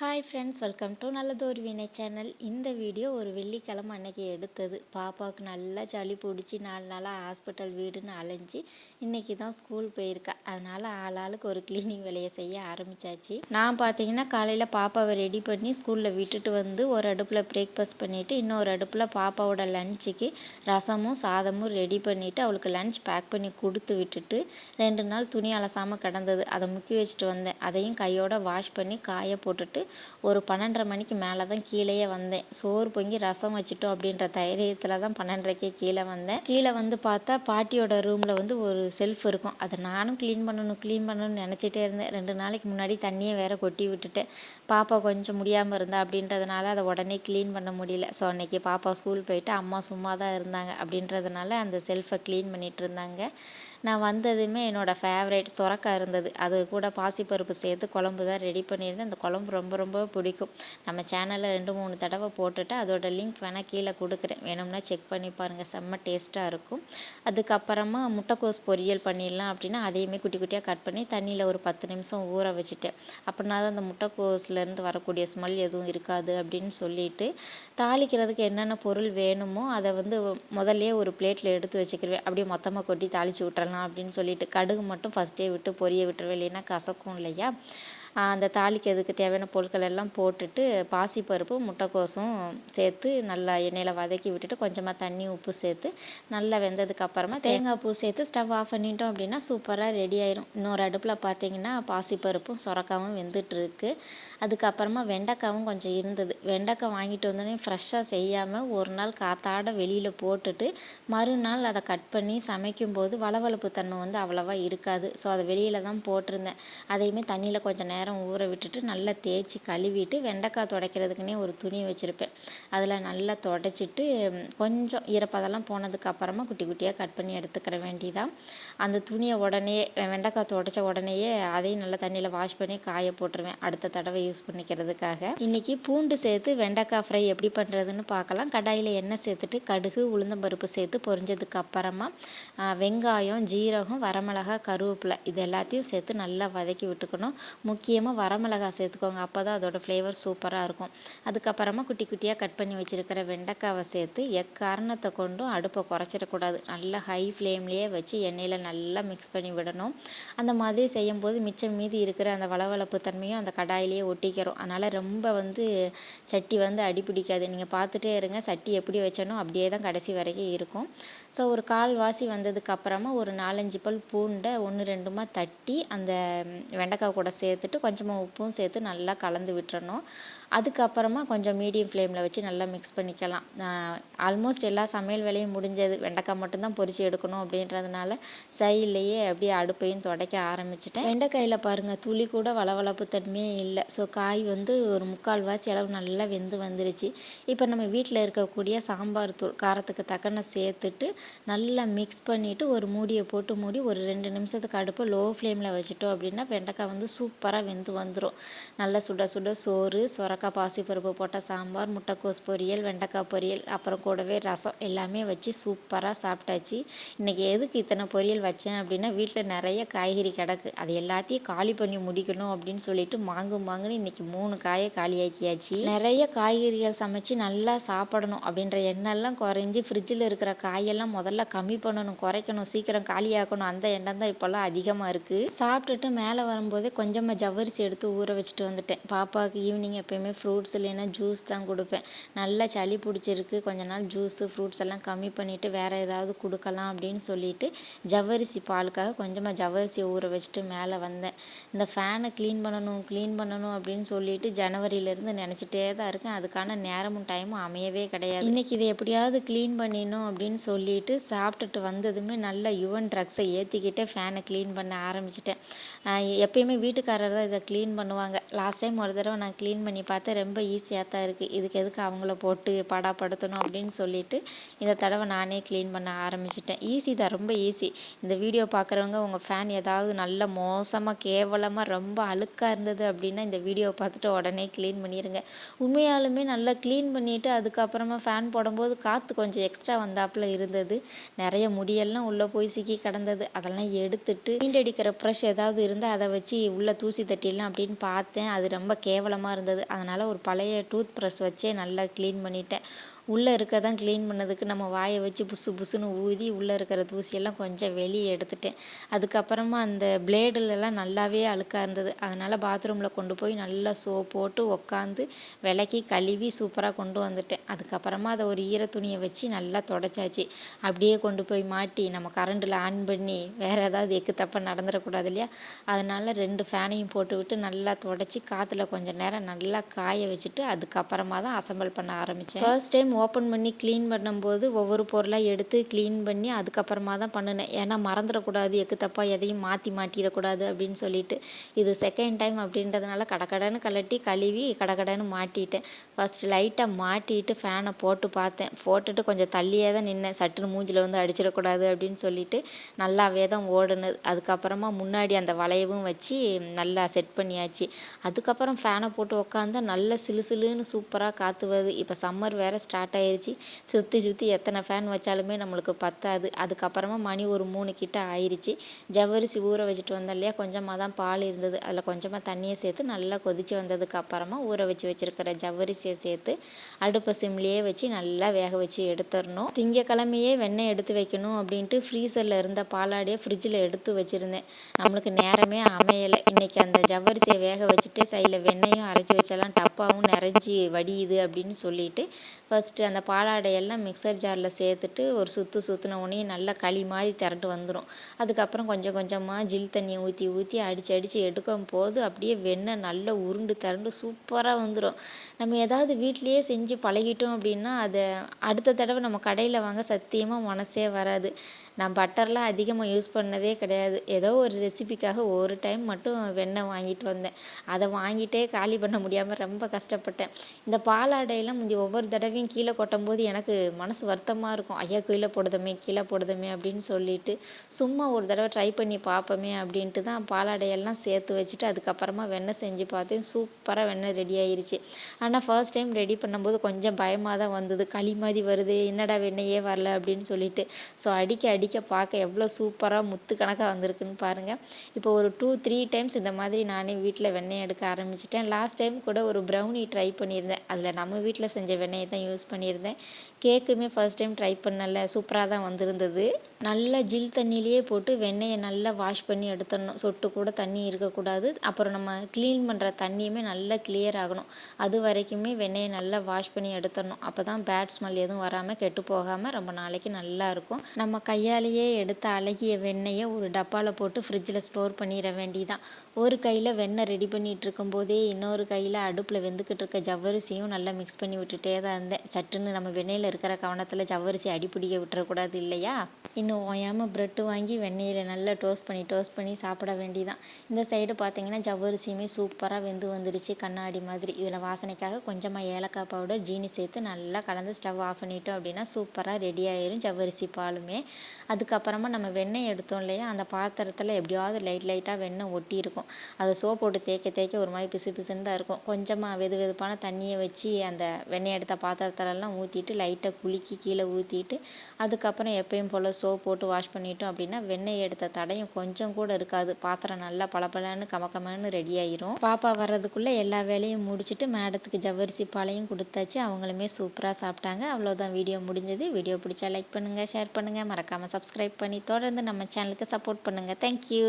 Hi friends welcome to ஒரு வினை channel இந்த வீடியோ ஒரு வெள்ளிக்கிழமை அன்னைக்கு எடுத்தது. பாப்பாவுக்கு நல்லா சளி பிடிச்சி நாலு நாளாக ஹாஸ்பிட்டல் வீடுன்னு அலைஞ்சி இன்றைக்கி தான் ஸ்கூல் போயிருக்கா. அதனால் ஆள் ஆளுக்கு ஒரு க்ளீனிங் வேலையை செய்ய ஆரம்பித்தாச்சு நான் பார்த்தீங்கன்னா காலையில் பாப்பாவை ரெடி பண்ணி ஸ்கூலில் விட்டுட்டு வந்து ஒரு அடுப்பில் பிரேக்ஃபாஸ்ட் பண்ணிவிட்டு இன்னொரு அடுப்பில் பாப்பாவோட லஞ்சுக்கு ரசமும் சாதமும் ரெடி பண்ணிவிட்டு அவளுக்கு லஞ்ச் பேக் பண்ணி கொடுத்து விட்டுட்டு ரெண்டு நாள் துணி அலசாமல் கிடந்தது. அதை முக்கி வச்சுட்டு வந்தேன். அதையும் கையோட வாஷ் பண்ணி காய போட்டுட்டு ஒரு பன்னெண்டரை மணிக்கு மேலே தான் கீழேயே வந்தேன். சோறு பொங்கி ரசம் வச்சுட்டோம் அப்படின்ற தைரியத்தில் தான் பன்னெண்டரைக்கே கீழே வந்தேன். கீழே வந்து பார்த்தா பாட்டியோட ரூமில் வந்து ஒரு செல்ஃப் இருக்கும். அதை நானும் க்ளீன் பண்ணணும் க்ளீன் பண்ணணும்னு நினச்சிட்டே இருந்தேன். ரெண்டு நாளைக்கு முன்னாடி தண்ணியை வேற கொட்டி விட்டுட்டேன். பாப்பா கொஞ்சம் முடியாமல் இருந்தா அப்படின்றதுனால அதை உடனே க்ளீன் பண்ண முடியல. ஸோ அன்னைக்கு பாப்பா ஸ்கூல் போயிட்டு அம்மா சும்மா தான் இருந்தாங்க அப்படின்றதுனால அந்த செல்ஃபை க்ளீன் பண்ணிகிட்டு இருந்தாங்க. நான் வந்ததுமே என்னோடய ஃபேவரேட் சுரக்கா இருந்தது. அது கூட பாசிப்பருப்பு சேர்த்து குழம்பு தான் ரெடி பண்ணியிருந்தேன். அந்த குழம்பு ரொம்ப ரொம்ப பிடிக்கும். நம்ம சேனலில் ரெண்டு மூணு தடவை போட்டுட்டு அதோட லிங்க் வேணால் கீழே கொடுக்குறேன். வேணும்னா செக் பண்ணி பாருங்கள் செம்ம டேஸ்ட்டாக இருக்கும். அதுக்கப்புறமா முட்டைக்கோஸ் பொரியல் பண்ணிடலாம் அப்படின்னா அதையுமே குட்டி குட்டியாக கட் பண்ணி தண்ணியில் ஒரு பத்து நிமிஷம் ஊற வச்சுட்டேன். அப்படின்னா தான் அந்த முட்டைக்கோஸ்லேருந்து வரக்கூடிய ஸ்மெல் எதுவும் இருக்காது அப்படின்னு சொல்லிட்டு தாளிக்கிறதுக்கு என்னென்ன பொருள் வேணுமோ அதை வந்து முதல்லையே ஒரு பிளேட்டில் எடுத்து வச்சுக்கிருவேன். அப்படியே மொத்தமாக கொட்டி தாளித்து விட்டுறலாம். விட்டுறலாம் அப்படின்னு சொல்லிட்டு கடுகு மட்டும் ஃபஸ்ட்டே விட்டு பொரிய விட்டுருவேன் இல்லைன்னா கசக்கும் இல்லையா? அந்த தாளிக்கிறதுக்கு தேவையான பொருட்கள் எல்லாம் போட்டுட்டு பாசிப்பருப்பு முட்டைக்கோசும் சேர்த்து நல்லா எண்ணெயில் வதக்கி விட்டுட்டு கொஞ்சமாக தண்ணி உப்பு சேர்த்து நல்லா வெந்ததுக்கு அப்புறமா தேங்காய் பூ சேர்த்து ஸ்டவ் ஆஃப் பண்ணிட்டோம் அப்படின்னா சூப்பராக ரெடி ஆயிரும். இன்னொரு அடுப்பில் பார்த்தீங்கன்னா பாசிப்பருப்பும் சுரக்காவும் வெந்துட்டுருக்கு அதுக்கப்புறமா வெண்டைக்காவும் கொஞ்சம் இருந்தது. வெண்டைக்காய் வாங்கிட்டு வந்தோடனே ஃப்ரெஷ்ஷாக செய்யாமல் ஒரு நாள் காத்தாட வெளியில் போட்டுட்டு மறுநாள் அதை கட் பண்ணி சமைக்கும்போது வளவளப்பு தன்மை வந்து அவ்வளோவா இருக்காது. ஸோ அதை வெளியில் தான் போட்டிருந்தேன். அதையுமே தண்ணியில் கொஞ்சம் நேரம் நேரம் ஊற விட்டுட்டு நல்லா தேய்ச்சி கழுவிட்டு வெண்டைக்காய் துடைக்கிறதுக்குனே ஒரு துணி வச்சுருப்பேன். அதில் நல்லா துடச்சிட்டு கொஞ்சம் ஈரப்பதெல்லாம் போனதுக்கு அப்புறமா குட்டி குட்டியாக கட் பண்ணி எடுத்துக்கிற வேண்டிதான். அந்த துணியை உடனே வெண்டைக்காய் துடைச்ச உடனேயே அதையும் நல்லா தண்ணியில் வாஷ் பண்ணி காய போட்டுருவேன். அடுத்த தடவை யூஸ் பண்ணிக்கிறதுக்காக. இன்றைக்கி பூண்டு சேர்த்து வெண்டைக்காய் ஃப்ரை எப்படி பண்ணுறதுன்னு பார்க்கலாம். கடாயில் எண்ணெய் சேர்த்துட்டு கடுகு உளுந்தம்பருப்பு சேர்த்து பொரிஞ்சதுக்கு அப்புறமா வெங்காயம் ஜீரகம் வரமிளகா கருவேப்பிலை இது எல்லாத்தையும் சேர்த்து நல்லா வதக்கி விட்டுக்கணும். முக்கியமாக வரமிளகா சேர்த்துக்கோங்க. அப்போ தான் அதோடய ஃப்ளேவர் சூப்பராக இருக்கும். அதுக்கப்புறமா குட்டி குட்டியாக கட் பண்ணி வச்சுருக்கிற வெண்டைக்காவை சேர்த்து எக்காரணத்தை கொண்டும் அடுப்பை குறைச்சிடக்கூடாது. நல்லா ஹை ஃப்ளேம்லேயே வச்சு எண்ணெயில் நல்லா மிக்ஸ் பண்ணி விடணும். அந்த மாதிரி செய்யும்போது மிச்சம் மீதி இருக்கிற அந்த வளவளப்பு தன்மையும் அந்த கடாயிலேயே ஒட்டிக்கிறோம். அதனால் ரொம்ப வந்து சட்டி வந்து அடி பிடிக்காது நீங்கள் பார்த்துட்டே இருங்க. சட்டி எப்படி வச்சனோ அப்படியே தான் கடைசி வரைக்கும் இருக்கும். ஸோ ஒரு கால் வாசி வந்ததுக்கு அப்புறமா ஒரு நாலஞ்சு பல் பூண்டை ஒன்று ரெண்டுமா தட்டி அந்த வெண்டைக்காய் கூட சேர்த்துட்டு கொஞ்சமாக உப்பும் சேர்த்து நல்லா கலந்து விட்டுறணும். அதுக்கப்புறமா கொஞ்சம் மீடியம் ஃப்ளேமில் வச்சு நல்லா மிக்ஸ் பண்ணிக்கலாம். ஆல்மோஸ்ட் எல்லா சமையல் வேலையும் முடிஞ்சது. வெண்டைக்காய் மட்டும்தான் பொரித்து எடுக்கணும் அப்படின்றதுனால சைட்லேயே அப்படியே அடுப்பையும் துடைக்க ஆரம்பிச்சிட்டேன். வெண்டைக்காயில் பாருங்கள் துளி கூட வளவளப்பு தன்மையே இல்லை. ஸோ காய் வந்து ஒரு முக்கால் வாசி அளவு நல்லா வெந்து வந்துருச்சு. இப்போ நம்ம வீட்டில் இருக்கக்கூடிய சாம்பார் தூள் காரத்துக்கு தக்கன சேர்த்துட்டு நல்லா மிக்ஸ் பண்ணிவிட்டு ஒரு மூடியை போட்டு மூடி ஒரு ரெண்டு நிமிஷத்துக்கு அடுப்பு லோ ஃப்ளேமில் வச்சுட்டோம் அப்படின்னா வெண்டைக்காய் வந்து சூப்பராக வெந்து வந்துடும் நல்லா சுட சுட சோறு சொர பாசி பாசிப்பருப்பு போட்ட சாம்பார் முட்டைக்கோஸ் பொரியல் வெண்டைக்காய் பொரியல் அப்புறம் கூடவே ரசம் எல்லாமே வச்சு சூப்பராக சாப்பிட்டாச்சு. இன்றைக்கி எதுக்கு இத்தனை பொரியல் வச்சேன் அப்படின்னா வீட்டில் நிறைய காய்கறி கிடக்கு. அது எல்லாத்தையும் காலி பண்ணி முடிக்கணும் அப்படின்னு சொல்லிட்டு மாங்கு மாங்குன்னு இன்றைக்கி மூணு காயை காலியாக்கியாச்சு. நிறைய காய்கறிகள் சமைச்சு நல்லா சாப்பிடணும் அப்படின்ற எண்ணெல்லாம் குறைஞ்சி ஃப்ரிட்ஜில் இருக்கிற காயெல்லாம் முதல்ல கம்மி பண்ணணும் குறைக்கணும் சீக்கிரம் காலியாக்கணும். அந்த எண்ணம் தான் இப்போல்லாம் அதிகமாக இருக்குது சாப்பிட்டுட்டு மேலே வரும்போதே கொஞ்சமாக ஜவ்வரிசி எடுத்து ஊற வச்சுட்டு வந்துட்டேன். பாப்பாவுக்கு ஈவினிங் எப்போயுமே எப்போவுமே ஃப்ரூட்ஸ் இல்லைன்னா ஜூஸ் தான் கொடுப்பேன். நல்லா சளி பிடிச்சிருக்கு கொஞ்ச நாள் ஜூஸு ஃப்ரூட்ஸ் எல்லாம் கம்மி பண்ணிவிட்டு வேறு ஏதாவது கொடுக்கலாம் அப்படின்னு சொல்லிட்டு ஜவ்வரிசி பாலுக்காக கொஞ்சமாக ஜவ்வரிசியை ஊற வச்சுட்டு மேலே வந்தேன். இந்த ஃபேனை க்ளீன் பண்ணணும் க்ளீன் பண்ணணும் அப்படின்னு சொல்லிட்டு ஜனவரியிலேருந்து நினச்சிட்டே தான் இருக்கேன். அதுக்கான நேரமும் டைமும் அமையவே கிடையாது. இன்றைக்கி இதை எப்படியாவது க்ளீன் பண்ணிடணும் அப்படின்னு சொல்லிட்டு சாப்பிட்டுட்டு வந்ததுமே நல்லா யுவன் ட்ரக்ஸை ஏற்றிக்கிட்டே ஃபேனை க்ளீன் பண்ண ஆரம்பிச்சிட்டேன். எப்பயுமே வீட்டுக்காரர் தான் இதை க்ளீன் பண்ணுவாங்க. லாஸ்ட் டைம் ஒரு தடவை நான் க்ளீன் பண்ணி பார்த்தேன் பார்த்து ரொம்ப ஈஸியாக தான் இருக்குது இதுக்கு எதுக்கு அவங்கள போட்டு படாப்படுத்தணும் அப்படின்னு சொல்லிட்டு இந்த தடவை நானே க்ளீன் பண்ண ஆரம்பிச்சிட்டேன். ஈஸி தான் ரொம்ப ஈஸி இந்த வீடியோ பார்க்குறவங்க உங்கள் ஃபேன் ஏதாவது நல்ல மோசமாக கேவலமாக ரொம்ப அழுக்காக இருந்தது அப்படின்னா இந்த வீடியோ பார்த்துட்டு உடனே க்ளீன் பண்ணிடுங்க உண்மையாலுமே நல்லா க்ளீன் பண்ணிவிட்டு அதுக்கப்புறமா ஃபேன் போடும்போது காற்று கொஞ்சம் எக்ஸ்ட்ரா வந்தாப்புல இருந்தது. நிறைய முடியெல்லாம் உள்ளே போய் சிக்கி கிடந்தது. அதெல்லாம் எடுத்துட்டு பெயிண்ட் அடிக்கிற ப்ரஷ் ஏதாவது இருந்தால் அதை வச்சு உள்ளே தூசி தட்டிடலாம் அப்படின்னு பார்த்தேன். அது ரொம்ப கேவலமாக இருந்தது. அதனால் ஒரு பழைய டூத் ப்ரஷ் வச்சே நல்லா க்ளீன் பண்ணிட்டேன். உள்ளே இருக்க தான் க்ளீன் பண்ணதுக்கு நம்ம வாயை வச்சு புசு புசுன்னு ஊதி உள்ளே இருக்கிற தூசியெல்லாம் கொஞ்சம் வெளியே எடுத்துட்டேன். அதுக்கப்புறமா அந்த பிளேடுலலாம் நல்லாவே அழுக்காக இருந்தது. அதனால் பாத்ரூமில் கொண்டு போய் நல்லா சோப் போட்டு உக்காந்து விளக்கி கழுவி சூப்பராக கொண்டு வந்துட்டேன். அதுக்கப்புறமா அதை ஒரு ஈர துணியை வச்சு நல்லா தொடச்சாச்சு. அப்படியே கொண்டு போய் மாட்டி நம்ம கரண்டில் ஆன் பண்ணி வேறு ஏதாவது எக்கு தப்பாக நடந்துடக்கூடாது இல்லையா? அதனால் ரெண்டு ஃபேனையும் போட்டு விட்டு நல்லா தொடச்சி காற்றுல கொஞ்சம் நேரம் நல்லா காய வச்சுட்டு அதுக்கப்புறமா தான் அசம்பிள் பண்ண ஆரம்பித்தேன் ஃபர்ஸ்ட் டைம் ஓப்பன் பண்ணி க்ளீன் பண்ணும்போது ஒவ்வொரு பொருளாக எடுத்து க்ளீன் பண்ணி அதுக்கப்புறமா தான் பண்ணினேன். ஏன்னா மறந்துடக்கூடாது எக்கு தப்பாக எதையும் மாற்றி மாட்டிடக்கூடாது அப்படின்னு சொல்லிட்டு. இது செகண்ட் டைம் அப்படின்றதுனால கடக்கடன்னு கலட்டி கழுவி கடக்கடன்னு மாட்டிட்டேன். ஃபஸ்ட்டு லைட்டாக மாட்டிட்டு ஃபேனை போட்டு பார்த்தேன். போட்டுட்டு கொஞ்சம் தள்ளியே தான் நின்னேன். சட்டுன்னு மூஞ்சில் வந்து அடிச்சிடக்கூடாது அப்படின்னு சொல்லிட்டு நல்லாவே தான் ஓடுனது. அதுக்கப்புறமா முன்னாடி அந்த வளையவும் வச்சு நல்லா செட் பண்ணியாச்சு. அதுக்கப்புறம் ஃபேனை போட்டு உக்காந்தா நல்லா சிலு சிலுன்னு சூப்பராக காற்று வருது இப்போ சம்மர் வேறு ஸ்டார்ட் ஸ்டார்ட் ஆயிடுச்சு சுற்றி சுற்றி எத்தனை ஃபேன் வச்சாலுமே நம்மளுக்கு பத்தாது. அதுக்கப்புறமா மணி ஒரு மூணு கிட்ட ஆயிடுச்சு ஜவ்வரிசி ஊற வச்சுட்டு வந்தோம் இல்லையா? கொஞ்சமாக தான் பால் இருந்தது. அதில் கொஞ்சமாக தண்ணியை சேர்த்து நல்லா கொதித்து வந்ததுக்கு அப்புறமா ஊற வச்சு வச்சுருக்கிற ஜவ்வரிசியை சேர்த்து அடுப்பை சிம்லேயே வச்சு நல்லா வேக வச்சு எடுத்துடணும். திங்கக்கிழமையே வெண்ணெய் எடுத்து வைக்கணும் அப்படின்ட்டு ஃப்ரீசரில் இருந்த பாலாடியை ஃப்ரிட்ஜில் எடுத்து வச்சுருந்தேன். நம்மளுக்கு நேரமே அமையலை. இன்றைக்கி அந்த ஜவ்வரிசியை வேக வச்சுட்டு சைடில் வெண்ணெயும் அரைச்சி வச்செல்லாம் டப்பாவும் நிறைஞ்சி வடியுது அப்படின்னு சொல்லிட்டு ஃபஸ்ட்டு அந்த பாலாடையெல்லாம் மிக்சர் ஜாரில் சேர்த்துட்டு ஒரு சுற்று சுற்றின உடனே நல்லா களி மாதிரி திரண்டு வந்துடும் அதுக்கப்புறம் கொஞ்சம் கொஞ்சமாக ஜில் தண்ணியை ஊற்றி ஊற்றி அடித்து அடித்து எடுக்கும் போது அப்படியே வெண்ணெய் நல்லா உருண்டு திரண்டு சூப்பராக வந்துடும் நம்ம ஏதாவது வீட்லேயே செஞ்சு பழகிட்டோம் அப்படின்னா அதை அடுத்த தடவை நம்ம கடையில் வாங்க சத்தியமாக மனசே வராது. நான் பட்டர்லாம் அதிகமாக யூஸ் பண்ணதே கிடையாது. ஏதோ ஒரு ரெசிபிக்காக ஒரு டைம் மட்டும் வெண்ணெய் வாங்கிட்டு வந்தேன். அதை வாங்கிட்டே காலி பண்ண முடியாமல் ரொம்ப கஷ்டப்பட்டேன். இந்த பாலாடையெல்லாம் முந்தி ஒவ்வொரு தடவையும் கீழே கொட்டும் போது எனக்கு மனசு வருத்தமாக இருக்கும். ஐயா கீழே போடுதமே கீழே போடுதமே அப்படின்னு சொல்லிட்டு சும்மா ஒரு தடவை ட்ரை பண்ணி பார்ப்போமே அப்படின்ட்டு தான் பாலாடையெல்லாம் சேர்த்து வச்சுட்டு அதுக்கப்புறமா வெண்ணெய் செஞ்சு பார்த்தேன். சூப்பராக வெண்ணெய் ரெடி ஆயிருச்சு. ஆனால் ஃபர்ஸ்ட் டைம் ரெடி பண்ணும்போது கொஞ்சம் பயமாக தான் வந்தது. களி மாதிரி வருது. என்னடா வெண்ணெயே வரல அப்படின்னு சொல்லிட்டு. ஸோ அடிக்க அடிக்க பார்க்க எவ்வளோ சூப்பராக முத்து கணக்காக வந்திருக்குன்னு பாருங்கள் இப்போ ஒரு டூ த்ரீ டைம்ஸ் இந்த மாதிரி நானே வீட்டில் வெண்ணெய் எடுக்க ஆரம்பிச்சிட்டேன். லாஸ்ட் டைம் கூட ஒரு ப்ரௌனி ட்ரை பண்ணியிருந்தேன். அதில் நம்ம வீட்டில் செஞ்ச வெண்ணெயை தான் யூஸ் பண்ணியிருந்தேன். கேக்குமே ஃபர்ஸ்ட் டைம் ட்ரை பண்ணல. சூப்பராக தான் வந்திருந்தது. நல்லா ஜில் தண்ணியிலேயே போட்டு வெண்ணெயை நல்லா வாஷ் பண்ணி எடுத்துடணும். சொட்டு கூட தண்ணி இருக்கக்கூடாது. அப்புறம் நம்ம க்ளீன் பண்ணுற தண்ணியுமே நல்லா கிளியர் ஆகணும். அது வரைக்குமே வெண்ணெயை நல்லா வாஷ் பண்ணி எடுத்துடணும். அப்போ தான் பேட் ஸ்மெல் எதுவும் வராமல் கெட்டு போகாமல் ரொம்ப நாளைக்கு நல்லா இருக்கும். நம்ம கையாலேயே எடுத்த அழகிய வெண்ணெயை ஒரு டப்பாவில் போட்டு ஃப்ரிட்ஜில் ஸ்டோர் பண்ணிட வேண்டியதான் ஒரு கையில் வெண்ணெய் ரெடி பண்ணிகிட்டு இருக்கும்போதே இன்னொரு கையில் அடுப்பில் வெந்துக்கிட்டு இருக்க ஜவ்வரிசியும் நல்லா மிக்ஸ் பண்ணி விட்டுட்டே தான் இருந்தேன். சட்டுன்னு நம்ம வெண்ணெயில் இருக்கிற கவனத்தில் ஜவ்வரிசி அடிப்பிடிக்க விட்டுறக்கூடாது இல்லையா? இன்னும் ஓயாமல் ப்ரெட்டு வாங்கி வெண்ணெயில் நல்லா டோஸ்ட் பண்ணி டோஸ்ட் பண்ணி சாப்பிட வேண்டிதான். இந்த சைடு பார்த்தீங்கன்னா ஜவ்வரிசியுமே சூப்பராக வெந்து வந்துடுச்சு கண்ணாடி மாதிரி. இதில் வாசனைக்காக கொஞ்சமாக ஏலக்காய் பவுடர் ஜீனி சேர்த்து நல்லா கலந்து ஸ்டவ் ஆஃப் பண்ணிட்டோம் அப்படின்னா சூப்பராக ரெடி ஆயிரும் ஜவ்வரிசி பாலுமே. அதுக்கப்புறமா நம்ம வெண்ணெய் எடுத்தோம் இல்லையா? அந்த பாத்திரத்தில் எப்படியாவது லைட் லைட்டாக வெண்ணெய் ஒட்டி இருக்கும். அதை சோப் போட்டு தேய்க்க தேய்க்க ஒரு மாதிரி பிசு பிசுன்னு தான் இருக்கும். கொஞ்சமாக வெது வெதுப்பான தண்ணியை வச்சு அந்த வெண்ணெய் எடுத்த பாத்திரத்திலலாம் ஊற்றிட்டு லைட்டாக குலுக்கி கீழே ஊற்றிட்டு அதுக்கப்புறம் எப்பயும் போல் சோப் போட்டு வாஷ் பண்ணிட்டோம் அப்படின்னா வெண்ணெய் எடுத்த தடையும் கொஞ்சம் கூட இருக்காது. பாத்திரம் நல்லா பளபளன்னு கமக்கமன்னு ரெடி ஆயிரும். பாப்பா வர்றதுக்குள்ளே எல்லா வேலையும் முடிச்சுட்டு மேடத்துக்கு ஜவ்வரிசி பாலையும் கொடுத்தாச்சு. அவங்களுமே சூப்பராக சாப்பிட்டாங்க. அவ்வளோதான் வீடியோ முடிஞ்சது. வீடியோ பிடிச்சா லைக் பண்ணுங்கள் ஷேர் பண்ணுங்கள் மறக்காமல் சப்ஸ்கிரைப் பண்ணி தொடர்ந்து நம்ம சேனலுக்கு சப்போர்ட் பண்ணுங்கள் தேங்க்யூ